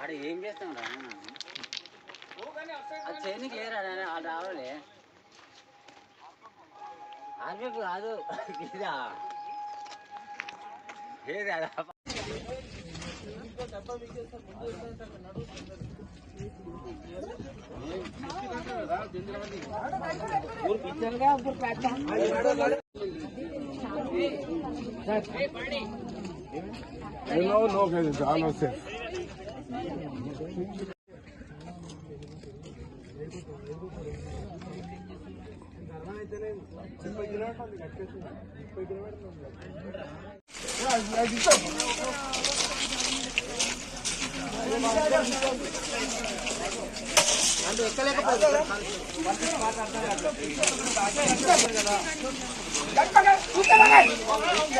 ఆడ ఏం చేస్తాం రా అది చేయనికి లేరా ఆడ రావాలి ఆర్మీపు కాదు ఇదా ఏది అదా No, ముప్పై కిలోమీటర్లు కట్టేసి ముప్పై కిలోమీటర్లు ఎక్కలేకపోతే కదా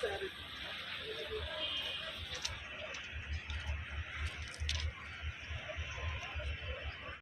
Saturday.